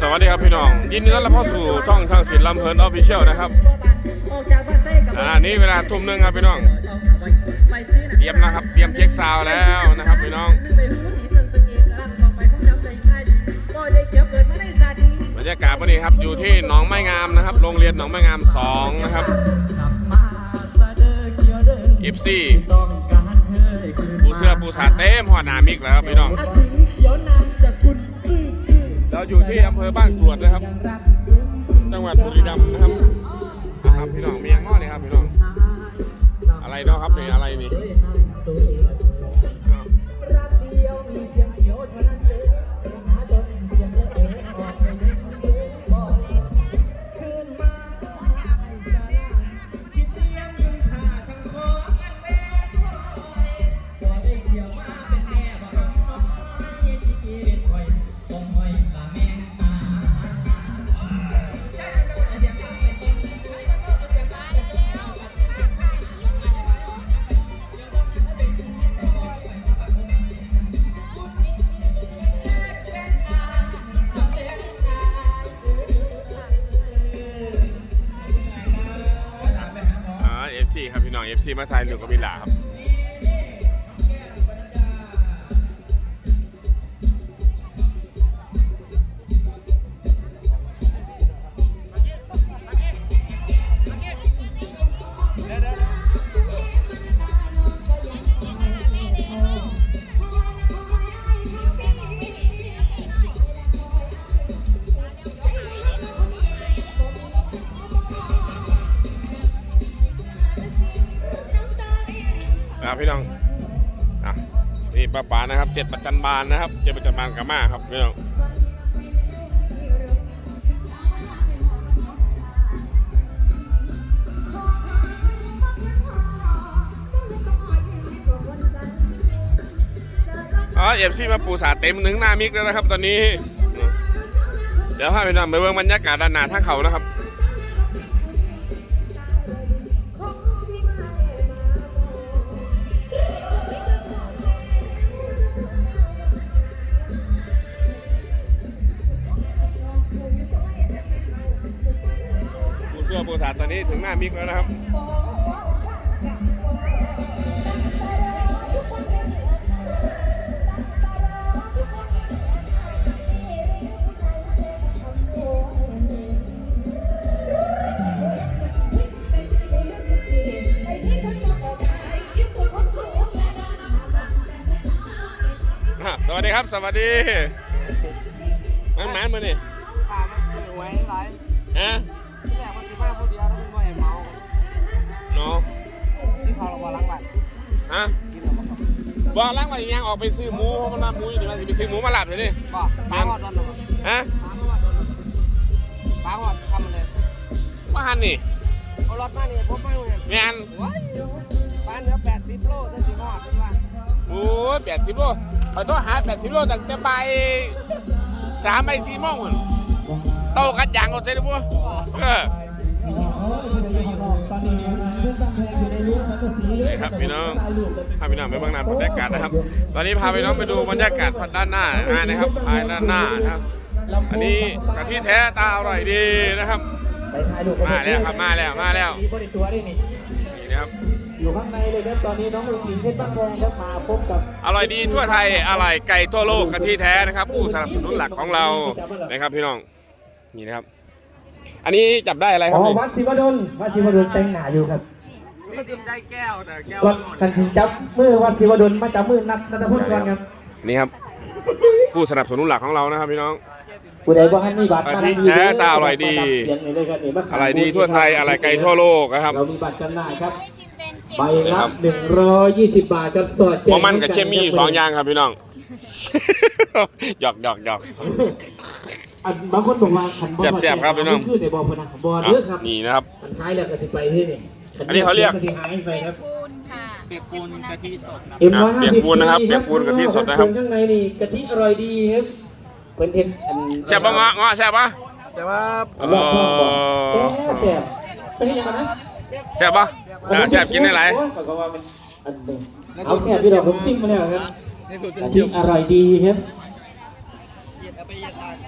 สวัสดีครับพี่น้อง ยินดีต้อนรับเข้าสู่ช่องทางศิลป์ลำเพลินออฟฟิเชียลนะครับอ่านี่เวลาทุ่มหนึงครับพี่น้อง เตรียมนะครับ เตรียมเช็คซาวด์แล้วนะครับพี่น้อง บรรยากาศวันนี้ครับอยู่ที่หนองไม้งามนะครับ โรงเรียนหนองไม้งามสองนะครับเอฟซีปูเสื้อปูสาเต็มหัวหนามิกแล้วครับพี่น้อง อยู่ที่อำเภอบ้านกรวดนะครับ จังหวัดบุรีรัมย์นะครับนะครับพี่น้องมีอย่างน้อเลยครับพี่น้องอะไรเนาะครับนี่อะไรนี่ องเอฟซีมาไทยหรือกบวิลาครับ พี่น้องอะนี่ป้าป๋านะครับเจ็ดประจันบานนะครับเจ็ดประจันบานกามาครับพี่น้องอ๋อเอฟซีมาปูสาเต็มหนึ่งหน้ามิกแล้วนะครับ ตอนนี้ เดี๋ยวพาไปนำไปเบิ่งบรรยากาศด้านหน้าท่าเขานะครับ ปูเสื้อปูสาดตอนนี้ถึงหน้ามิกแล้วนะครับอะสวัสดีครับ สวัสดีมันมันมานี่ข ฮะกินแล้วมันก็บ่ล้างวันยังออกไปซื้อหมูเพราะมันมาหมูอยู่นี่มันสิไปซื้อหมูมาหลับเลยนี่บ่ป้าหอดตอนนั้นฮะป้าหอดตอนนั้นป้าหอดทำมันเลยว่าหันนี่เอารถมานี่ผมมาเนี่ยแม่นว้ายป้าเหลือ80โลจะสิหอดเป็นว่าโอ้ยแปดสิบโลไปต้องหาแปดสิบโลตั้งแต่บ่ายสามไปสี่โมงพุ่นโตกัดยางเอาเสร็จแล้วพว ครับพี่น้องพาพี่น้องไปเบื้องหน้าบรรยากาศนะครับ ตอนนี้พาพี่น้องไปดูบรรยากาศด้านหน้านะครับภายด้านหน้านะครับ อันนี้กะทิแท้ตาอร่อยดีนะครับ มาแล้วครับมาแล้วมาแล้วนี่นะครับอยู่ข้างในเลยครับตอนนี้น้องลูกหญิงเพชรบ้านแพงครับมาพบกับอร่อยดีทั่วไทยอร่อยไก่ทั่วโลกกะทิแท้นะครับ ผู้สนับสนุนหลักของเรานะครับพี่น้องนี่นะครับ อันนี้จับได้อะไรครับอนี่วัดศิวดลวัดศิวดลแต่งหนาอยู่ครับ ไม่จริงได้แก้วแต่แก้วก่อนคันสิจับมือวัดศิวดลมาจับมือนัทนัทพลก่อนครับนี่ครับ ผู้สนับสนุนหลักของเรานะครับพี่น้อง ผู้ใดบ่ให้มีบัตรกะมาทิดีแท้ตาอร่อยดีเสียงเลยครับนี่มาขายอะไรดีทั่วไทยอะไรไก่ทั่วโลกนะครับ เรามีบัตรจำหน่ายครับได้ชิมเป็นเปลี่ยนใบนี่ครัรับบ120บาทครับสอดแจเพราะมันกับเชมมี่อยู่สองอย่างครับพี่น้องหยอกหยอกหยอกอันบางคนบอกว่าขันบ่แซ่บๆครับพี่น้องคือในบ่อพนันบ่ออะเด้อครับนี่นะครับมันท้ายแล้วก็สิไปที่นี่ อันนี้เขาเรียกสิหายไปเปียครักบปูนค่ะเปียกปูนกะทิสดครับเอ็มร้อยอะห้าเปียสิกบปูนนะครับเปียกปูนกะทิสดนะครับ ข้างในนี่กะทิอร่อยดีครับเพิ่นเห็นอันแซ่บปะเงาะเงาะแซ่บปะแต่ว่าอ๋อรอบช่องบอกแซ่บแซ่บเป็นยังไงนะแซ่บปะอ่าแซ่บกินได้หลาย โอ้ก็ว่าเป็นอันหนึ่งเอาแซ่บพี่ดอกผมซิ่งมาแล้วครับในสุดจะกะทิอร่อยดีครับ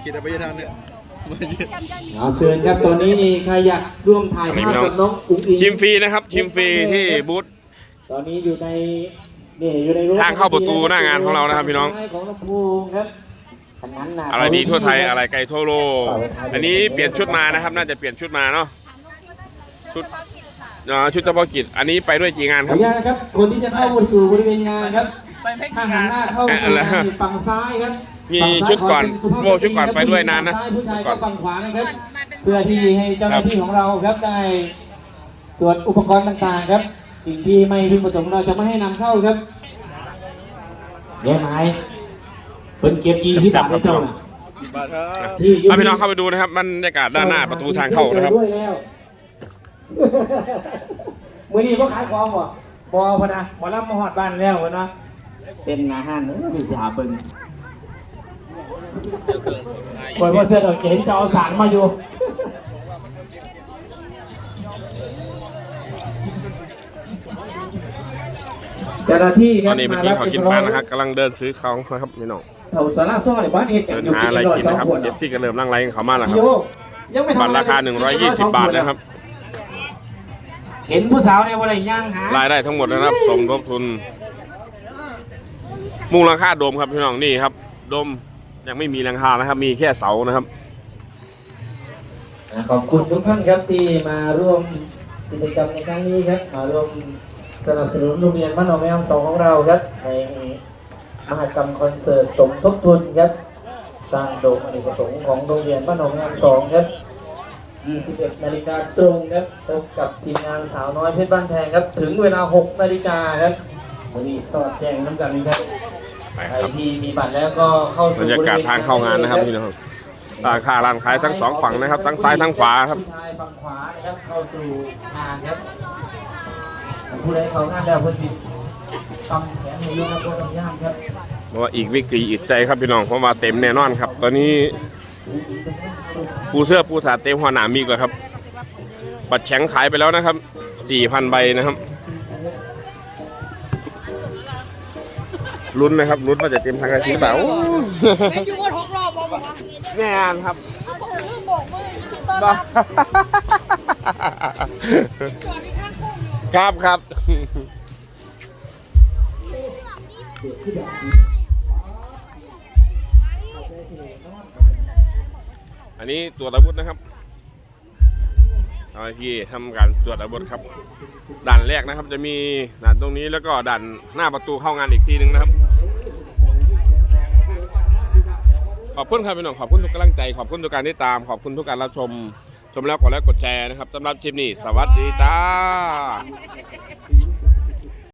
คิดอภัยทานเนี่ยมา เยอะเอาเชิญครับตอนนี้นี่ใครอยากร่วมถ่ายภาพกับน้องอุ๋งอิงชิมฟรีนะครับ ชิมฟรีที่บูธตอนนี้อยู่ในนี่อยู่ในรั้วทางเข้าประตูหน้างานของเรานะครับพี่น้องของลำพูนครับอันนั้นน่ะอะไรดีทั่วไทยอะไรไกลทั่วโลกอันนี้เปลี่ยนชุดมานะครับ น่าจะเปลี่ยนชุดมาเนาะชุดเอ่อชุดเฉพาะกิจอันนี้ไปด้วยกี่งานขคอรัอบนุญาตนะครับคนที่จะเข้าสู่บริเวณงานครับถ้าหันหน้าเข้าสู่งานฝั่งซ้ายครับ มีชุดก่อนโบชุดก่อนไปด้วยนานนะผู้ชายก่ก็อนฝั่งขวานะครับเพื่อที่ให้เจ้าหน้าที่ของเราครับได้ตรวจอุปกรณ์ต่างๆครับ สิ่งที่ไม่พึงประสงค์เราจะไม่ให้นำเข้าครับแย่ไหมเพิ่นเก็บยี่สิบบาทให้เจ้าน่ะสิบบาทครับที่เอาพี่น้องเข้าไปดูนะครับบรรยากาศด้านหน้าประตูทางเข้านะครับด้วยแล้วมือนี้ก็ขายของบ่บอพะนะหมอลำมาหอดบ้านแล้วพะนะเป็นอาหารเออพี่สาเบิ่ง คอยว่าเสื้อดอกเกนจะเอาสารมาอยู่เจ้าหน้าที่คตรัอบนนี้เมื่อกี้เขากินปลานะครับกำลังเดินซื้อของนะครับพี่น้องเท่าสาราซ้อยบ้านเฮ็ดจัเดิงนอยู่หากินอะไรร้อยกินสองนะครับขวดเอฟซีก็เริ่มนั่งไลน์เขามาแล้วคโยรับยังไม่ทำบัตอะรไราคา 120 บาทนะครับเห็นผู้สาวในวันไหนย่างหารายได้ทั้งหมดนะครับ สมทบทุนมูลค่าโดมครับพี่น้องนี่ครับโดม ยังไม่มีหลังคานะครับ มีแค่เสานะครับ ขอบคุณทุกท่านครับที่มาร่วมกิจกรรมในครั้งนี้ครับมาร่วมสนับสนุนโรงเรียนบ้านหนองแม่งสองของเราครับในมหกรรมคอนเสิร์ตสมทบทุนครับสร้างโดมอเนกประสงค์ของโรงเรียนบ้านหนองแม่งสองครับ21นาฬิกาตรงครับพบกับทีมงานสาวน้อยเพชรบ้านแพงครับ ถึงเวลา 6 นาฬิกาครับวันนี้สอดแจ้งน้ำกันครับ ไปใครครับที่มีบัตรแล้วก็เข้าบรสู่รยากาศทางเข้างานนะครับพี่น้องราคาร้านขายทั้งสองฝั่งนะครับ ทั้งซ้ายทั้งขวาครับ ผู้ชายฝั่งขวานะครับเข้าสู่งานครับผู้ใดเขางานแล้วเพื่อนจิตำแขนในยกครับตัวตำย่างครับเพราะว่าอีกวิกฤตอีกใจครับพี่น้องเพราะว่าเต็มแน่นอนครับ ตอนนี้ปูเสื้อปูสาดเต็มหัวหนามมีกแล้วครับ บัตรแข็งขายไปแล้วนะครับ4,000ใบนะครับ ลุ้นนะครับลุ้นว่าจะเต็มทางกระสีเปล่าเล่นอยู่บนหกรอบบอกว่าแน่นครับเอาถือโบกมือต้นบ้าจอดที่ข้างโค้งอยู่ครับครับอันนี้ตรวจอาวุธนะครับเอาไอพี่ทำการตรวจอาวุธครับด่านแรกนะครับ จะมีด่านตรงนี้แล้วก็ด่านหน้าประตูเข้างานอีกทีหนึ่งนะครับ ขอบคุณครับพี่น้องขอบคุณทุกกำลังใจ ขอบคุณทุกการที่ตาม ขอบคุณทุกการรับชม ชมแล้วกดไลค์กดแชร์นะครับสำหรับชิปนี้ สวัสดีจ้า